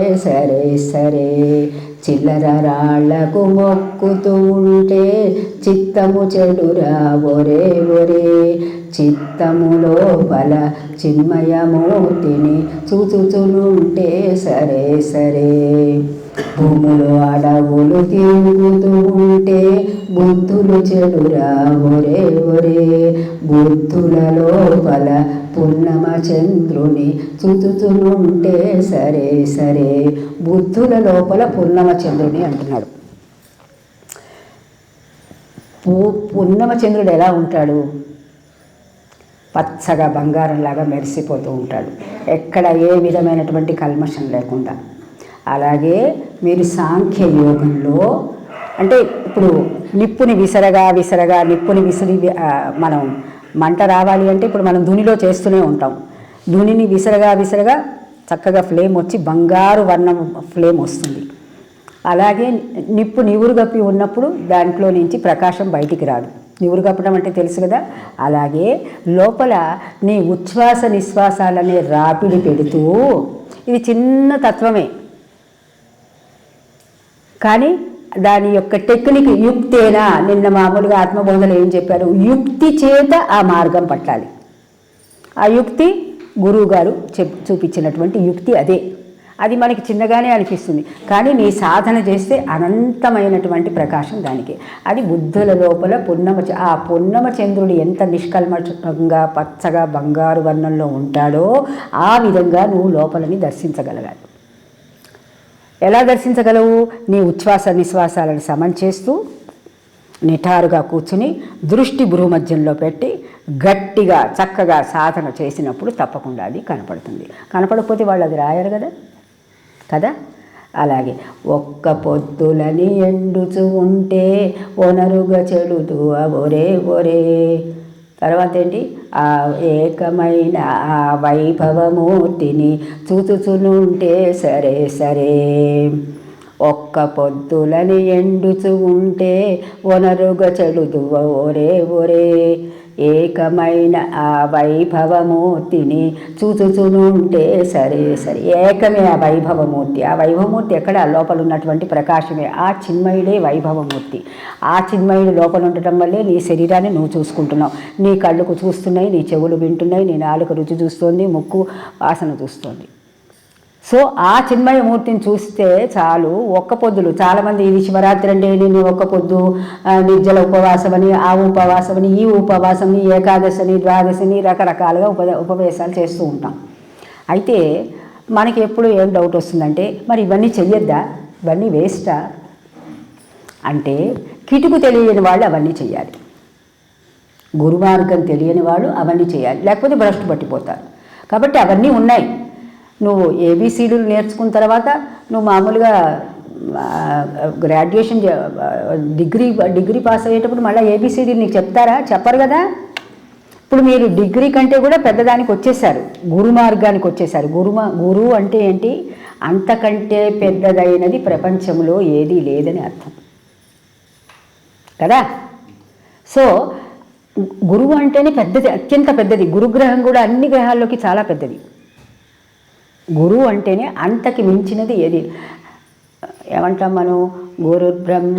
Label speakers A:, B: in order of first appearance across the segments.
A: సరే సరే. చిల్లర రాళ్ళకు మొక్కుతూ ఉంటే చిత్తము చెడురా ఒరే ఒరే. చిత్తములో లోపల చిన్మయమూర్తిని చూచుచునుంటే సరే సరే. భూములు అడవులు తిరుగుతూ ఉంటే బుద్ధులు చెడురా ఒరే ఒరే. బుద్ధుల లోపల పున్నమ చంద్రుని చూచుచునుంటే సరే సరే. బుద్ధుల లోపల పున్నమ చంద్రుని అంటున్నాడు. పూ పున్నమ చంద్రుడు ఎలా ఉంటాడు? పచ్చగా బంగారంలాగా మెరిసిపోతూ ఉంటాడు. ఎక్కడ ఏ విధమైనటువంటి కల్మషం లేకుండా. అలాగే మీరు సాంఖ్య యోగంలో అంటే ఇప్పుడు నిప్పుని విసరగా విసరగా నిప్పుని విసిరి మనం మంట రావాలి అంటే ఇప్పుడు మనం ధునిలో చేస్తూనే ఉంటాం. ధునిని విసరగా విసరగా చక్కగా ఫ్లేమ్ వచ్చి బంగారు వర్ణం ఫ్లేమ్ వస్తుంది. అలాగే నిప్పు నివురు గప్పి ఉన్నప్పుడు దాంట్లో నుంచి ప్రకాశం బయటికి రాదు. నివురు కప్పడం అంటే తెలుసు కదా? అలాగే లోపల నీ ఉచ్ఛ్వాస నిశ్వాసాలనే రాపిడి పెడుతూ ఇది చిన్న తత్వమే. కానీ దాని యొక్క టెక్నిక్ యుక్తేనా? నిన్న మామూలుగా ఆత్మబోధలు ఏం చెప్పారు? యుక్తి చేత ఆ మార్గం పట్టాలి. ఆ యుక్తి గురువు గారు చెప్ చూపించినటువంటి యుక్తి అదే. అది మనకి చిన్నగానే అనిపిస్తుంది. కానీ నీ సాధన చేస్తే అనంతమైనటువంటి ప్రకాశం దానికి. అది బుద్ధుల లోపల పున్నమ ఆ పున్నమ చంద్రుడు ఎంత నిష్కల్మషంగా పచ్చగా బంగారు వర్ణంలో ఉంటాడో ఆ విధంగా నువ్వు లోపలని దర్శించగలగాలి. ఎలా దర్శించగలవు? నీ ఉచ్ఛ్వాస నిశ్వాసాలను సమం చేస్తూ నిటారుగా కూర్చుని దృష్టి భూమధ్యంలో పెట్టి గట్టిగా చక్కగా సాధన చేసినప్పుడు తప్పకుండా అది కనపడుతుంది. కనపడకపోతే వాళ్ళు అది రాయరు కదా? కదా? అలాగే ఒక్క పొద్దులని ఎండుచు ఉంటే ఒనరుగా చెడుతూ ఒరే ఒరే. తర్వాత ఏంటి ఆ ఏకమైన ఆ వైభవమూర్తిని చూచుచునుంటే సరే సరే. ఒక్క పొద్దులని ఎండుచు ఉంటే వనరుగా చెడుదు ఒరే ఒరే ఏకమైన ఆ వైభవమూర్తిని చూచుచునుంటే సరే సరే. ఏకమే ఆ వైభవమూర్తి. ఆ వైభవమూర్తి ఎక్కడ? లోపల ఉన్నటువంటి ప్రకాశమే. ఆ చిన్మయుడే వైభవమూర్తి. ఆ చిన్మయుడు లోపల ఉండటం వల్లే నీ శరీరాన్ని నువ్వు చూసుకుంటున్నావు. నీ కళ్ళుకు చూస్తున్నాయి నీ చెవులు వింటున్నాయి నీ నాలుక రుచి చూస్తోంది ముక్కు వాసన చూస్తోంది. సో ఆ చిన్మయమూర్తిని చూస్తే చాలు ఒక్క పొద్దులు. చాలామంది ఇది శివరాత్రి అంటే నేను ఒక్క పొద్దు నిర్జల ఉపవాసమని ఆ ఉపవాసమని ఈ ఉపవాసమని ఏకాదశిని ద్వాదశిని రకరకాలుగా ఉప ఉపవేశాలు చేస్తూ ఉంటాం. అయితే మనకి ఎప్పుడు ఏం డౌట్ వస్తుందంటే మరి ఇవన్నీ చెయ్యొద్దా? ఇవన్నీ వేస్టా? అంటే కిటుకు తెలియని వాళ్ళు అవన్నీ చేయాలి గురుమార్గం తెలియని వాళ్ళు అవన్నీ చేయాలి లేకపోతే భ్రష్టు పట్టిపోతారు. కాబట్టి అవన్నీ ఉన్నాయి. నువ్వు ఏబీసీడీలు నేర్చుకున్న తర్వాత నువ్వు మామూలుగా గ్రాడ్యుయేషన్ డిగ్రీ డిగ్రీ పాస్ అయ్యేటప్పుడు మళ్ళీ ఏబీసీడీలు నీకు చెప్తారా? చెప్పరు కదా. ఇప్పుడు మీరు డిగ్రీ కంటే కూడా పెద్దదానికి వచ్చేసారు. గురు మార్గానికి వచ్చేసారు. గురుమా గురువు అంటే ఏంటి? అంతకంటే పెద్దదైనది ప్రపంచంలో ఏదీ లేదని అర్థం. కదా? సో గురువు అంటేనే పెద్దది అత్యంత పెద్దది. గురుగ్రహం కూడా అన్ని గ్రహాల్లోకి చాలా పెద్దది. గురువు అంటేనే అంతకి మించినది ఏది? ఏమంటాం మనం? గురు బ్రహ్మ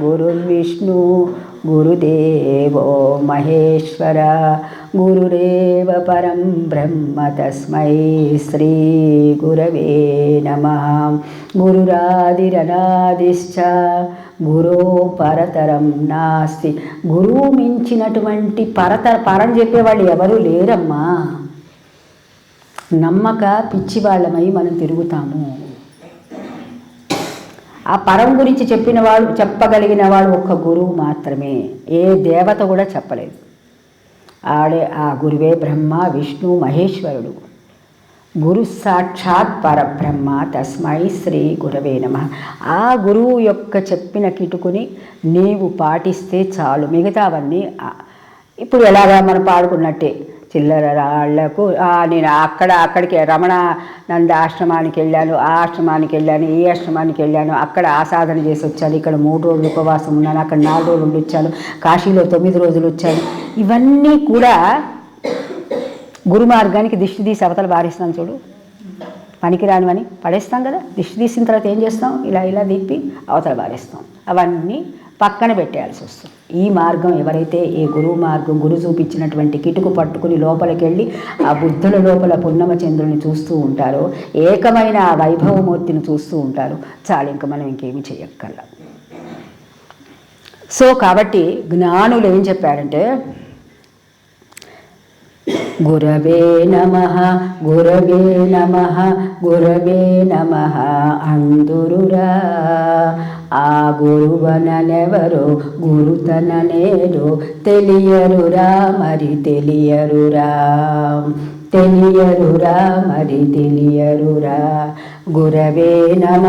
A: గురు విష్ణు గురుదేవో మహేశ్వర గురురేవ పరం బ్రహ్మ తస్మై శ్రీ గురవే నమ. గురురాదిరనాదిశ్చ గురో పరతరం నాస్తి. గురువు మించినటువంటి పరత పరం చెప్పేవాళ్ళు ఎవరూ లేరమ్మా. నమ్మక పిచ్చి వాళ్ళమై మనం తిరుగుతాము. ఆ పరం గురించి చెప్పిన వాడు చెప్పగలిగిన వాడు ఒక్క గురువు మాత్రమే. ఏ దేవత కూడా చెప్పలేదు. ఆడే ఆ గురువే బ్రహ్మ విష్ణు మహేశ్వరుడు. గురు సాక్షాత్ పరబ్రహ్మ తస్మై శ్రీ గురవే నమ. ఆ గురువు యొక్క చెప్పిన కిటుకుని నీవు పాటిస్తే చాలు. మిగతావన్నీ ఇప్పుడు ఎలాగా మనం పాడుకున్నట్టే చిల్లర రాళ్ళకు నేను అక్కడ అక్కడికి రమణ నంద ఆశ్రమానికి వెళ్ళాను ఆ ఆశ్రమానికి వెళ్ళాను ఈ ఆశ్రమానికి వెళ్ళాను అక్కడ ఆసాధన చేసి వచ్చాను ఇక్కడ మూడు రోజులు ఉపవాసం ఉన్నాను అక్కడ నాలుగు రోజులు ఉండి వచ్చాను కాశీలో తొమ్మిది రోజులు వచ్చాను. ఇవన్నీ కూడా గురు మార్గానికి దిష్టి తీసి అవతల బారిస్తాను చూడు. పనికిరానివని పడేస్తాం కదా దిష్టి తీసిన తర్వాత ఏం చేస్తాం? ఇలా ఇలా తిప్పి అవతల పారేస్తాం అవన్నీ పక్కన పెట్టేయాల్సి వస్తుంది. ఈ మార్గం ఎవరైతే ఈ గురువు మార్గం గురు చూపించినటువంటి కిటుకు పట్టుకుని లోపలికి వెళ్ళి ఆ బుద్ధుల లోపల పున్నమ చూస్తూ ఉంటారో ఏకమైన ఆ వైభవమూర్తిని చూస్తూ ఉంటారు చాలు ఇంక మనం ఇంకేమి చేయక్కర్లా సో కాబట్టి జ్ఞానులు ఏం చెప్పారంటే గురవే నమ గురవే నమ గురవే నమ అందురురా. ఆ గురువననెవరు గురుతననేరు తెలియరురా మరి తెలియరురా. తెలియరురా మరి తెలియరురా. గురవే నమ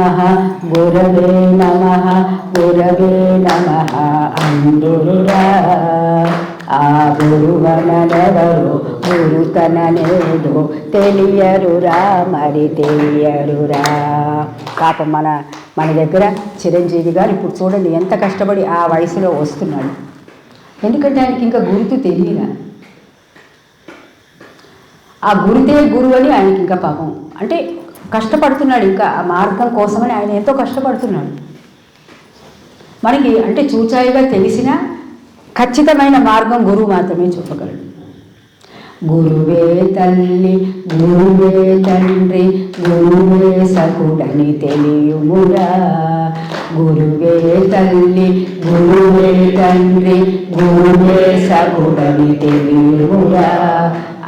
A: గురవే నమ గురవే నమ అందురురా. ఆ గురువనెవరు గురుతననేదు తెలియరురా మరి తెలియరురా. పాపం మన మన దగ్గర చిరంజీవి గారు ఇప్పుడు చూడండి ఎంత కష్టపడి ఆ వయసులో వస్తున్నాడు. ఎందుకంటే ఆయనకి ఇంకా గురుతు తెలియదా? ఆ గురితే గురువు అని ఆయనకి ఇంకా పాపం. అంటే కష్టపడుతున్నాడు ఇంకా ఆ మార్గం కోసమని ఆయన ఎంతో కష్టపడుతున్నాడు. మనకి అంటే చూచాయిగా తెలిసినా ఖచ్చితమైన మార్గం గురువు మాత్రమే చెప్పగలడు. గురువే తల్లి గురువే తండ్రి గురువే సకుడని తెలియుమురా. గురువే తల్లి గురువే తండ్రి గురువే సకుడని తెలియుమురా.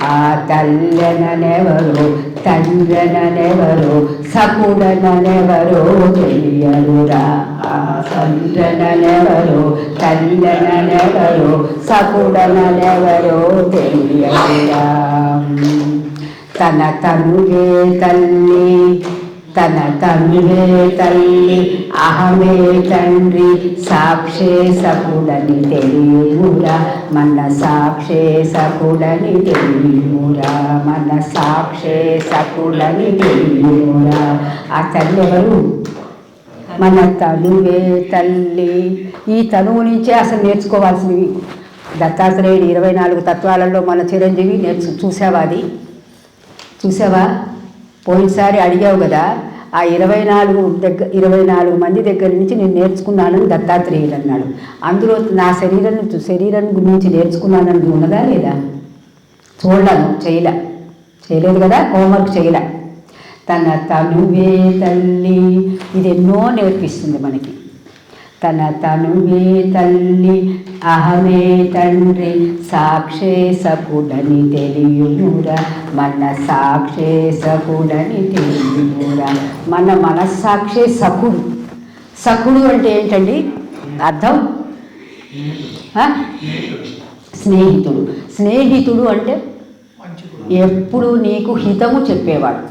A: ఆ తల్లెననెవరు తండ్రననెవరు సకుడననెవరో తెలియరురా ఆ తండ్రననెవరు తల్లెననెవరు సకుడననెవరో తెలియరురా తన తనుగే తల్లి తన తండ్రే తల్లి అహమే తండ్రి సాక్షే సకుడని తెలియమురా మన సాక్షే సకుడని తెలియమురా మన సాక్షే సకుడని తెలియమురా. ఆ తల్లి ఎవరు మన తనువే తల్లి. ఈ తనువు నుంచే అసలు నేర్చుకోవాల్సినవి. దత్తాత్రేయుడు ఇరవై నాలుగు తత్వాలలో మన చిరంజీవి నేర్చు చూసావా అది? చూసావా పోయినసారి అడిగావు కదా ఆ ఇరవై నాలుగు దగ్గర ఇరవై నాలుగు మంది దగ్గర నుంచి నేను నేర్చుకున్నానని దత్తాత్రేయుడు అన్నాడు. అందులో నా శరీరం శరీరం గురించి నేర్చుకున్నానని ఉన్నదా లేదా? చూడను చేయలే. చేయలేదు కదా హోంవర్క్ చేయలే. తన తనువే తల్లి ఇది ఎన్నో నేర్పిస్తుంది మనకి. తన తనువే తల్లి అహమే తండ్రి సాక్షే సకుడని తెలియుమురా మన సాక్షే సకుడని తెలియుమురా మన మనస్సాక్షే సకుడు. సకుడు అంటే ఏంటండి? అర్థం? స్నేహితుడు. స్నేహితుడు అంటే ఎప్పుడు నీకు హితము చెప్పేవాడు.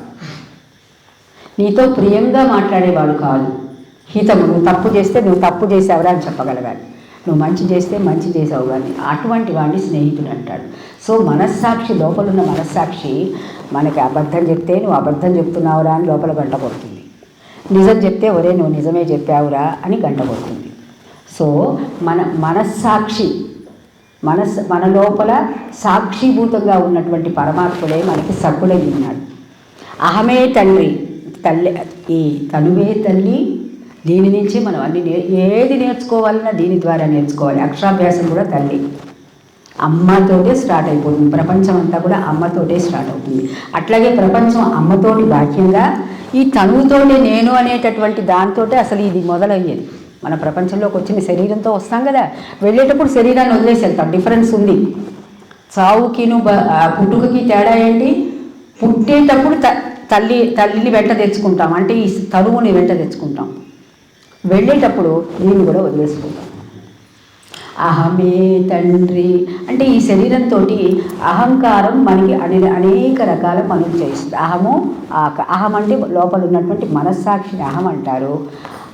A: నీతో ప్రియంగా మాట్లాడేవాడు కాదు. హితము. నువ్వు తప్పు చేస్తే నువ్వు తప్పు చేసావురా అని చెప్పగలగాలి. నువ్వు మంచి చేస్తే మంచి చేసావు కానీ అటువంటి వాడిని స్నేహితుడు అంటాడు. సో మనస్సాక్షి లోపలున్న మనస్సాక్షి మనకి అబద్ధం చెప్తే నువ్వు అబద్ధం చెప్తున్నావురా అని లోపల గంట కొడుతుంది. నిజం చెప్తే ఒరే నువ్వు నిజమే చెప్పావురా అని గంట కొడుతుంది. సో మన మనస్సాక్షి మనస్ మన లోపల సాక్షిభూతంగా ఉన్నటువంటి పరమాత్ముడే మనకి సగ్గుడై ఉన్నాడు అహమే తండ్రి తల్లి ఈ తనువే తల్లి దీని నుంచి మనం అన్ని నే ఏది నేర్చుకోవాలన్నా దీని ద్వారా నేర్చుకోవాలి. అక్షరాభ్యాసం కూడా తల్లి. అమ్మతోటే స్టార్ట్ అయిపోతుంది. ప్రపంచం అంతా కూడా అమ్మతోటే స్టార్ట్ అవుతుంది. అట్లాగే ప్రపంచం అమ్మతోటి బాహ్యంగా ఈ తనువుతోటే నేను అనేటటువంటి దాంతోటే అసలు ఇది మొదలయ్యేది. మన ప్రపంచంలోకి వచ్చిన శరీరంతో వస్తాం కదా. వెళ్ళేటప్పుడు శరీరాన్ని వదిలేసి వెళ్తాం. డిఫరెన్స్ ఉంది. చావుకిను పుట్టుకకి తేడా ఏంటి? పుట్టేటప్పుడు త తల్లి తల్లిని వెంట తెచ్చుకుంటాం. అంటే ఈ తరువుని వెంట తెచ్చుకుంటాం. వెళ్ళేటప్పుడు దీన్ని కూడా వదిలేసుకుంటాం. అహమే తండ్రి అంటే ఈ శరీరంతో అహంకారం మనకి అనే అనేక రకాల పనులు చేస్తుంది అహము ఆక అహం అంటే లోపల ఉన్నటువంటి మనస్సాక్షిని అహం అంటారు.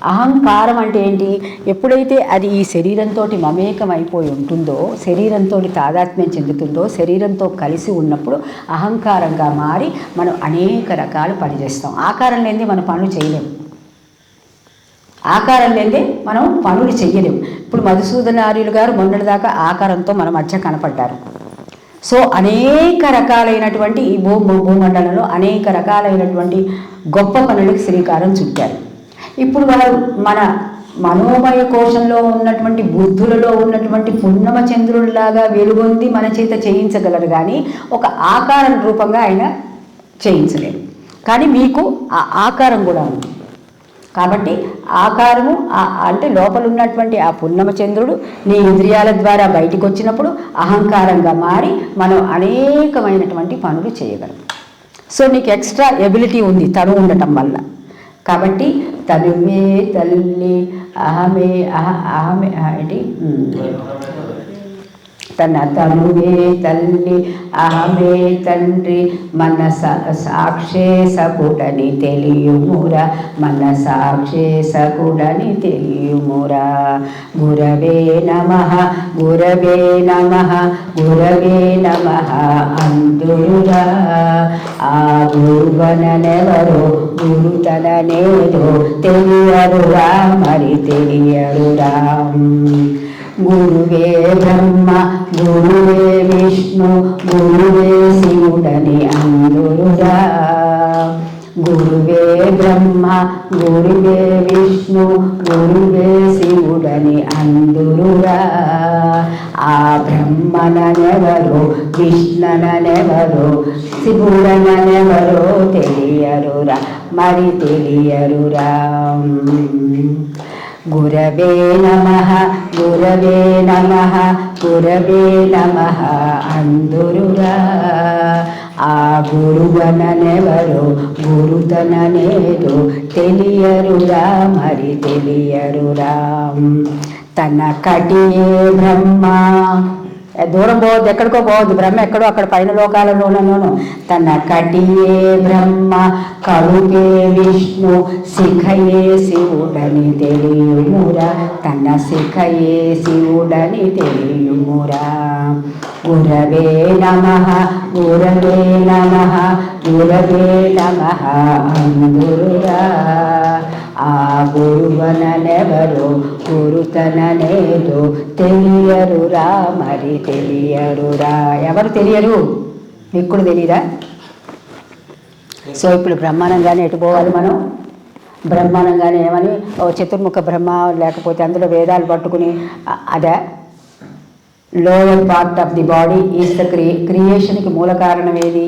A: అహంకారం అంటే ఏంటి? ఎప్పుడైతే అది ఈ శరీరంతో మమేకం అయిపోయి ఉంటుందో శరీరంతో తాదాత్మ్యం చెందుతుందో శరీరంతో కలిసి ఉన్నప్పుడు అహంకారంగా మారి మనం అనేక రకాలు పని చేస్తాం ఆకారం లేనిది మనం పనులు చేయలేము ఆకారం లేదే మనం పనులు చెయ్యలేము. ఇప్పుడు మధుసూదనార్యులు గారు మొన్నటిదాకా ఆకారంతో మన మధ్య కనపడ్డారు. సో అనేక రకాలైనటువంటి ఈ భూ భూ- భూమండలంలో అనేక రకాలైనటువంటి గొప్ప పనులకు శ్రీకారం చుట్టారు. ఇప్పుడు వారు మన మనోమయ కోశంలో ఉన్నటువంటి బుద్ధులలో ఉన్నటువంటి పున్నమ చంద్రుడిలాగా వెలుగొంది మన చేత చేయించగలరు కానీ ఒక ఆకారం రూపంగా ఆయన చేయించలేరు. కానీ మీకు ఆ ఆకారం కూడా ఉంది. కాబట్టి ఆకారము ఆ- అంటే లోపల ఉన్నటువంటి ఆ పున్నమ చంద్రుడు నీ ఇంద్రియాల ద్వారా బయటికి వచ్చినప్పుడు అహంకారంగా మారి మనం అనేకమైనటువంటి పనులు చేయగలం సో నీకు ఎక్స్ట్రా ఎబిలిటీ ఉంది తను ఉండటం వల్ల. కాబట్టి తనువే తల్లి అహమే అహ అహమే ఏంటి? తన తనువే తల్లి అహమే తండ్రి మన స- సాక్షే సకుడని తెలియుమురా మన సాక్షే సకుడని తెలియుమురా. గురవే నమ గురవే నమ గురవే నమ అందురురా. ఆ గురువనెవరో గురుతననేదో తెలియరురా మరి తెలియరురా గురువే బ్రహ్మ గురువే విష్ణు గురువే శివుడని అందురురా గురువే బ్రహ్మ గురువే విష్ణు గురువే శివుడని అందురురా ఆ బ్రహ్మననెవరో విష్ణుననెవరో శివుడననెవరో తెలియరురా మరి తెలియరురా. గురవే నమ గురవే నమ గురవే నమ అందురురా ఆ గురువననెవరు గురుతననేదో తెలియరురా మరి తెలియరురా. తన కటియే బ్రహ్మ దూరం పోవద్దు ఎక్కడికో పోవద్దు. బ్రహ్మ ఎక్కడో అక్కడ పైన లోకాలలోనూ తన కటియే బ్రహ్మ కడుగే విష్ణు శిఖయే శివుడని తెలియుమురా. తన శిఖయే శివుడని తెలియుమురా. గురవే నమ గురవే నమ గురవే నమ అందురా ఆ గురువననెవరో గురుతననేదు తెలియరురా మరి తెలియరురా ఎవరు తెలియరు? మీకు కూడా తెలియదా సో ఇప్పుడు బ్రహ్మాండంగానే ఎటు పోవాలి మనం? బ్రహ్మాండంగానే ఏమని? ఓ చతుర్ముఖ బ్రహ్మ లేకపోతే అందులో వేదాలు పట్టుకుని అదే? Lower part of the body is the క్రియే క్రియేషన్కి మూల కారణం ఏది?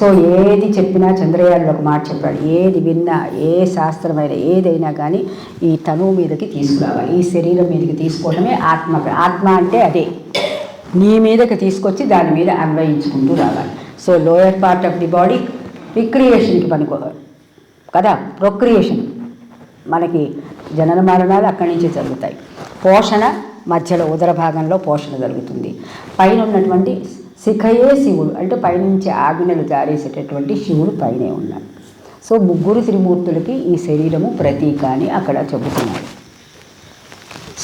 A: సో ఏది చెప్పినా చంద్రయానుడు ఒక మాట చెప్పాడు. ఏది విన్నా ఏ శాస్త్రమైన ఏదైనా కానీ ఈ తనువు మీదకి తీసుకురావాలి. ఈ శరీరం మీదకి తీసుకోవడమే ఆత్మ. ఆత్మ అంటే అదే. నీ మీదకి తీసుకొచ్చి దాని మీద అన్వయించుకుంటూ రావాలి. So lower part of the body రిక్రియేషన్కి పనికో కదా? ప్రొక్రియేషన్. మనకి జనన మరణాలు అక్కడి నుంచి జరుగుతాయి. పోషణ మధ్యలో ఉదర భాగంలో పోషణ జరుగుతుంది. పైన ఉన్నటువంటి శిఖయే శివుడు అంటే పైనుంచి ఆజ్ఞలు జారేసేటటువంటి శివుడు పైనే ఉన్నాడు. సో ముగ్గురు త్రిమూర్తులకి ఈ శరీరము ప్రతీక అని అక్కడ చెబుతున్నాడు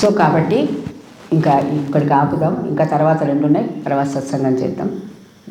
A: సో కాబట్టి ఇంకా ఇక్కడికి ఆపుదాం. ఇంకా తర్వాత రెండు ఉన్నాయి తర్వాత సత్సంగం చేద్దాం.